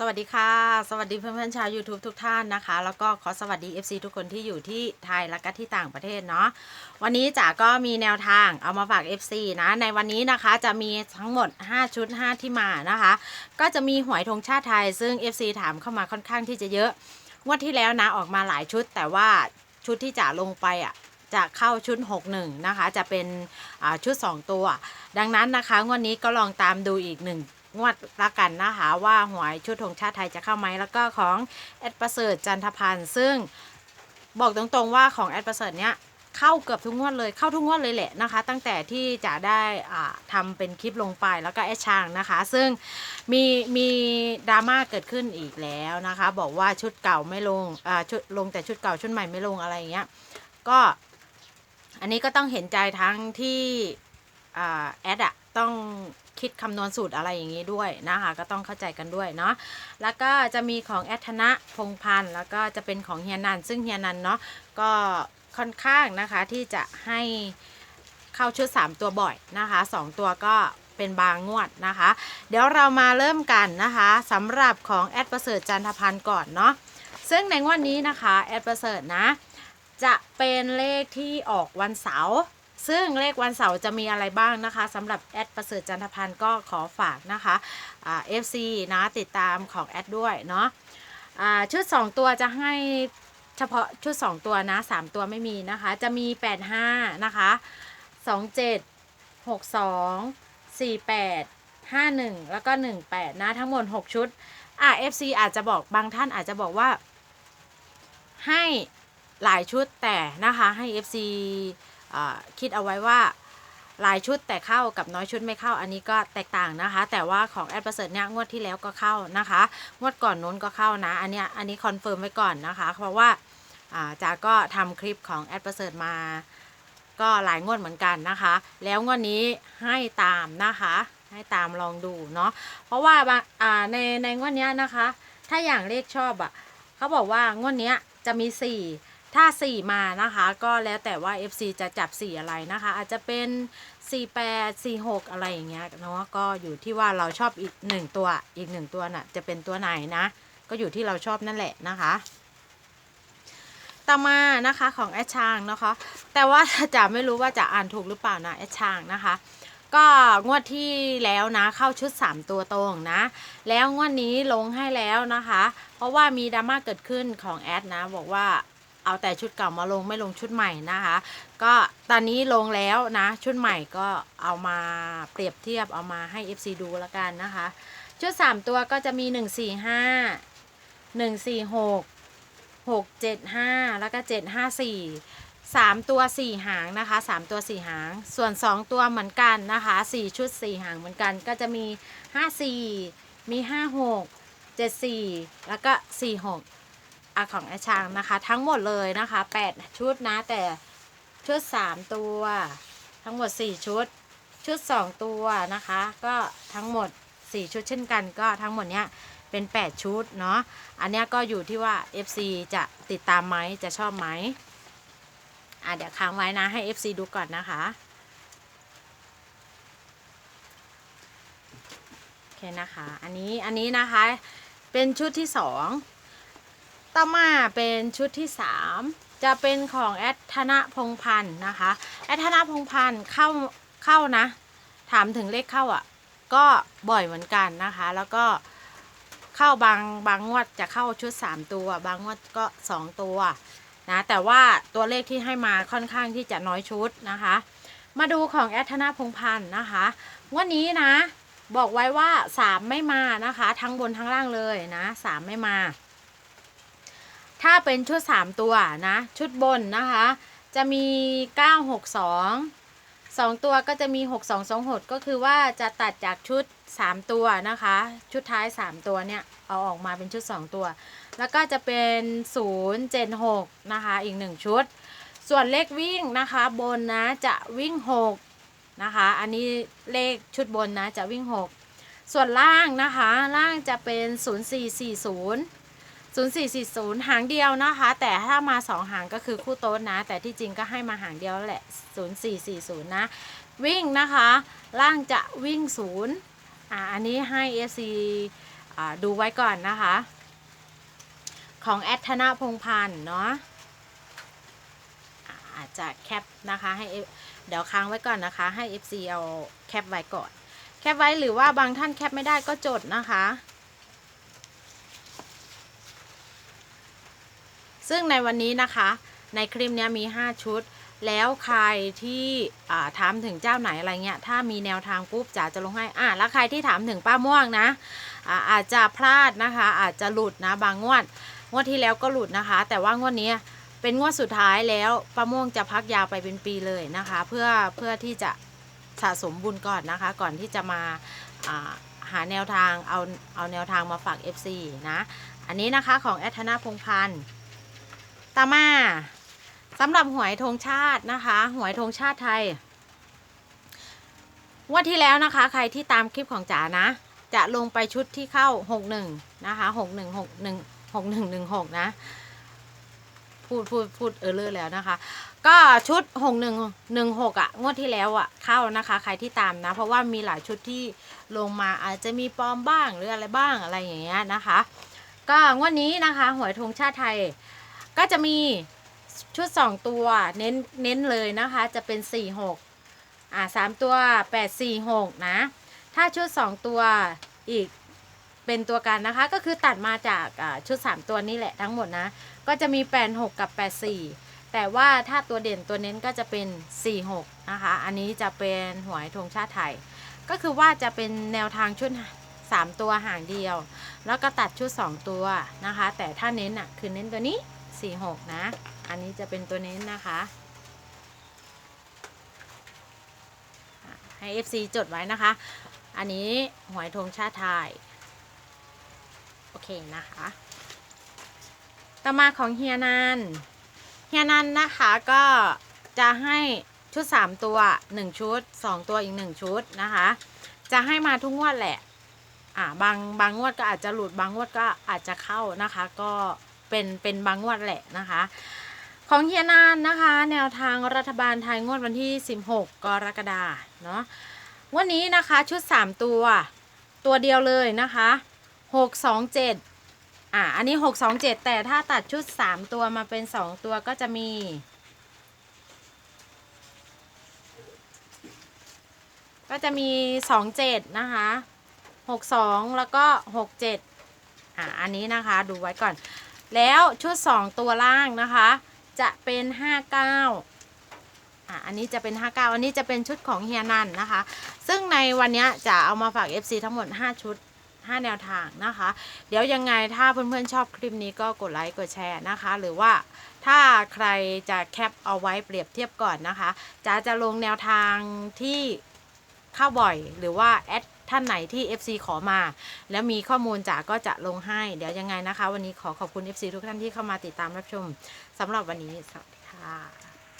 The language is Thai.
สวัสดีค่ะ สวัสดีเพื่อนๆชาว YouTube ทุกท่านนะคะ แล้วก็ขอสวัสดี FC ทุกคนที่อยู่ที่ไทยและก็ที่ต่างประเทศเนาะวันนี้จ๋าก็มีแนวทางเอามาฝาก FC นะในวันนี้นะคะจะมีทั้งหมด 5 ชุด 5 ที่มานะคะ ก็จะมีหวยธงชาติไทย ซึ่ง FC ถามเข้ามาค่อนข้างที่จะเยอะงวดที่แล้วนะออกมาหลายชุด แต่ว่าชุดที่จ๋าลงไปอะจะเข้าชุด 61 นะคะ จะเป็นชุด 2 ตัว ดังนั้นนะคะงวดนี้ก็ลองตามดูอีกหนึ่ งวดละกันนะคะว่าหวยชุดธงชาติไทยจะเข้าไหมแล้วก็ของแอดประเสริฐจันทพันธ์ซึ่งบอกตรงๆว่าของแอดประเสริฐเนี้ยเข้าเกือบทุกงวดเลยเข้าทุกงวดเลยแหละนะคะ ตั้งแต่ที่จะได้อ่าทำเป็นคลิปลงไปแล้วก็แอดชางนะคะ ซึ่งมีมีดราม่าเกิดขึ้นอีกแล้วนะคะ บอกว่าชุดเก่าไม่ลงอ่าชุดลงแต่ชุดเก่าชุดใหม่ไม่ลงอะไรอย่างเงี้ยก็อันนี้ก็ต้องเห็นใจทั้งที่อ่าแอดอะต้อง คิดคำนวณสูตรอะไรอย่างนี้ด้วยนะคะ ก็ต้องเข้าใจกันด้วยเนาะแล้วก็จะมีของแอดธนะพงพันธ์แล้วก็จะเป็นของเฮียนันซึ่งเฮียนันเนาะก็ค่อนข้างนะคะที่จะให้เข้าชุด 3 ตัวบ่อยนะคะ 2 ตัวก็เป็นบางงวดนะคะ เดี๋ยวเรามาเริ่มกันนะคะสำหรับของแอดประเสริฐจันทพันธ์ก่อนเนาะซึ่งในงวดนี้นะคะแอดประเสริฐนะจะเป็นเลขที่ออกวันเสาร์ ซึ่งเลขวันเสาร์จะมีอะไรบ้างนะคะสำหรับแอดประเสริฐจันทพันธ์ก็ขอฝากนะคะเอ่า FC นะติดตามของแอดด้วยเนาะชุด 2 ตัวจะให้เฉพาะชุด 2 ตัวนะ 3 ตัวไม่มีนะคะ จะมี 85 นะคะ 27 62 48 51 แล้วก็ 18 นะ ทั้งหมด 6 ชุดอ่า FC อาจจะบอกบางท่านอาจจะบอกว่าให้หลายชุดแต่นะคะให้ FC คิดเอาไว้ว่าหลายชุดแต่เข้ากับน้อยชุดไม่เข้าอันนี้ก็แตกต่างนะคะ แต่ว่าของแอดประเสริฐเนี่ยงวดที่แล้วก็เข้านะคะงวดก่อนนู้นก็เข้านะ อันเนี้ยอันนี้คอนเฟิร์มไว้ก่อนนะคะ เพราะว่าอ่าจาก็ทำคลิปของแอดประเสริฐมา ก็หลายงวดเหมือนกันนะคะ แล้วงวดนี้ให้ตามนะคะ ให้ตามลองดูเนาะเพราะว่าาในในงวดนี้นะคะ ถ้าอย่างเลขชอบอะ่ะเขาบอกว่างวดนี้จะมี 4 ถ้า 4 มานะคะ ก็แล้วแต่ว่า FC จะจับ4อะไรนะคะ อาจจะเป็น 48 46 อะไรอย่างเงี้ยเนาะก็อยู่ที่ว่าเราชอบอีก 1 ตัวอีก 1 ตัวน่ะจะเป็นตัวไหนนะ ก็อยู่ที่เราชอบนั่นแหละนะคะต่อมานะคะของแอดชางนะคะ แต่ว่าจะไม่รู้ว่าจะอ่านถูกหรือเปล่านะแอดชางนะคะ ก็งวดที่แล้วนะเข้าชุด 3 ตัวตรงนะ แล้วงวดนี้ลงให้แล้วนะคะ เพราะว่ามีดราม่าเกิดขึ้นของแอดนะบอกว่า เอาแต่ชุดเก่ามาลงไม่ลงชุดใหม่นะคะ ก็ตอนนี้ลงแล้วนะ ชุดใหม่ก็เอามาเปรียบเทียบเอามาให้ FC ดูแล้วกันนะคะ ชุด 3 ตัวก็จะมี 1 4 5 1 4 6 6 7 5 แล้วก็ 7 5 4 3ตัว4หางนะคะ3ตัว4หาง ส่วน2ตัวเหมือนกันนะคะ4ชุด4หางเหมือนกัน ก็จะมี5 4มี5 6 7 4แล้วก็4 6 อของไอชางนะคะ ทั้งหมดเลยนะคะ 8 ชุดนะ แต่ชุด 3 ตัว ทั้งหมด 4 ชุด ชุด 2 ตัวนะคะ ก็ทั้งหมด 4 ชุดเช่นกัน ก็ทั้งหมดเนี้ยเป็น 8 ชุดเนาะอันนี้ก็อยู่ที่ว่า FC จะติดตามไหมจะชอบไหมอะเดี๋ยวค้างไว้นะให้ FC ดูก่อนนะคะโอเคนะคะ อันนี้อันนี้นะคะเป็นชุดที่สอง ต่อมาเป็นชุดที่สามจะเป็นของแอดธนพงพันธ์นะคะ แอดธนพงพันธ์เข้าเข้านะ ถามถึงเลขเข้าอะ ก็บ่อยเหมือนกันนะคะ แล้วก็เข้าบางบางงวดจะเข้าชุด 3 ตัว บางงวดก็ 2 ตัวนะแต่ว่าตัวเลขที่ให้มาค่อนข้างที่จะน้อยชุดนะคะ มาดูของแอดธนาพงพันธ์นะคะวันนี้นะ บอกไว้ว่า 3 ไม่มานะคะ ทั้งบนทั้งล่างเลยนะ 3 ไม่มา ถ้าเป็นชุด 3 ตัวนะ ชุดบนนะคะ จะมี 962 2 ตัวก็จะมี 6226 ก็คือว่าจะตัดจากชุด 3 ตัวนะคะ ชุดท้าย 3 ตัวเนี่ย เอาออกมาเป็นชุด 2 ตัว แล้วก็จะเป็น0 7 6นะคะ อีก 1 ชุด ส่วนเลขวิ่งนะคะบนนะจะวิ่ง 6 นะคะ อันนี้เลขชุดบนนะจะวิ่ง 6 ส่วนล่างนะคะ ล่างจะเป็น 0440 0440 หางเดียวนะคะ แต่ถ้ามา 2 หางก็คือคู่โต๊ดนะ แต่ที่จริงก็ให้มาหางเดียวแหละ 0440 นะ วิ่งนะคะ ล่างจะวิ่ง 0อ่าอันนี้ให้ FC อ่าดูไว้ก่อนนะคะ ของแอดธนาพงพันธ์เนาะอาจจะแคปนะคะให้เดี๋ยวค้างไว้ก่อนนะคะ ให้ FC เอาแคปไว้ก่อน แคปไว้หรือว่าบางท่านแคปไม่ได้ก็จดนะคะ ซึ่งในวันนี้นะคะในคลิปนี้มี 5 ชุด แล้วใครที่ถามถึงเจ้าไหนอะไรเงี้ย ถ้ามีแนวทางปุ๊บจ๋าจะลงให้อ่าแล้วใครที่ถามถึงป้าม่วงนะอาอาจจะพลาดนะคะ อาจจะหลุดนะบางงวด งวดที่แล้วก็หลุดนะคะ แต่ว่างวดนี้เป็นงวดสุดท้ายแล้วป้าม่วงจะพักยาวไปเป็นปีเลยนะคะ เพื่อเพื่อที่จะสะสมบุญก่อนนะคะ ก่อนที่จะมาาหาแนวทางเอาเอาแนวทางมาฝาก FC นะ อันนี้นะคะของแอดธนาพงพันธ์ ตามาสำหรับหวยธงชาตินะคะ หวยธงชาติไทยงวันที่แล้วนะคะ ใครที่ตามคลิปของจ๋านะ จะลงไปชุดที่เข้า 61 นะคะ 6161 6116 นะ พูดพูดพูดเออเลอร์แล้วนะคะ ก็ชุด 6116 อะ งวดที่แล้วอะ เข้านะคะ ใครที่ตามนะ เพราะว่ามีหลายชุดที่ลงมาอาจจะมีปลอมบ้างหรืออะไรบ้างอะไรอย่างเงี้ยนะคะ ก็งวดนี้นะคะ หวยธงชาติไทย ก็จะมีชุด 2 ตัวเน้นเน้นเลยนะคะ จะเป็น 4 6อ่าสามตัว 8 4 6 นะ ถ้าชุด 2 ตัวอีกเป็นตัวกันนะคะ ก็คือตัดมาจากชุด 3 ตัวนี้แหละทั้งหมดนะ ก็จะมี 8 6 กับ 8 4 แต่ว่าถ้าตัวเด่นตัวเน้นก็จะเป็น 4 6 นะคะ อันนี้จะเป็นหวยธงชาติไทย ก็คือว่าจะเป็นแนวทางชุด3 ตัวห่างเดียว แล้วก็ตัดชุด 2 ตัวนะคะ แต่ถ้าเน้นอะคือเน้นตัวนี้ 4 6 นะ อันนี้จะเป็นตัวเน้นนะคะอะให้ FC จดไว้นะคะ อันนี้หวยธงชาติไทย โอเคนะคะ ต่อมาของเฮียนัน เฮียนันนะคะก็จะให้ชุด 3 ตัว 1 ชุด 2 ตัวอีก 1 ชุดนะคะ จะให้มาทุกงวดแหละอ่าบางบางงวดก็อาจจะหลุดบางงวดก็อาจจะเข้านะคะ ก็ เป็นเป็นบางงวดแหละนะคะ ของเฮียนานนะคะ แนวทางรัฐบาลไทยงวดวันที่ 16 กรกฎาเนาะวันนี้นะคะชุด 3 ตัวตัวเดียวเลยนะคะ 627อ่าอันนี้ 627 แต่ถ้าตัดชุด 3 ตัวมาเป็น 2 ตัวก็จะมีก็จะมี 27 นะคะ 62 แล้วก็ 67 อ่า อันนี้นะคะ ดูไว้ก่อน แล้วชุด 2 ตัวล่างนะคะ จะเป็น 59อ่าอันนี้จะเป็น 59 อันนี้จะเป็นชุดของเฮียนันนะคะ ซึ่งในวันนี้จะเอามาฝาก FC ทั้งหมด 5 ชุด 5 แนวทางนะคะ เดี๋ยวยังไงถ้าเพื่อนๆชอบคลิปนี้ก็กดไลค์กดแชร์นะคะ หรือว่าถ้าใครจะแคปเอาไว้เปรียบเทียบก่อนนะคะจะจะลงแนวทางที่เข้าบ่อยหรือว่าแอด ท่านไหนที่ FC ขอมา แล้วมีข้อมูลจ๋าก็จะลงให้ เดี๋ยวยังไงนะคะ วันนี้ขอขอบคุณ FC ทุกท่านที่เข้ามาติดตามรับชมสำหรับวันนี้สวัสดีค่ะ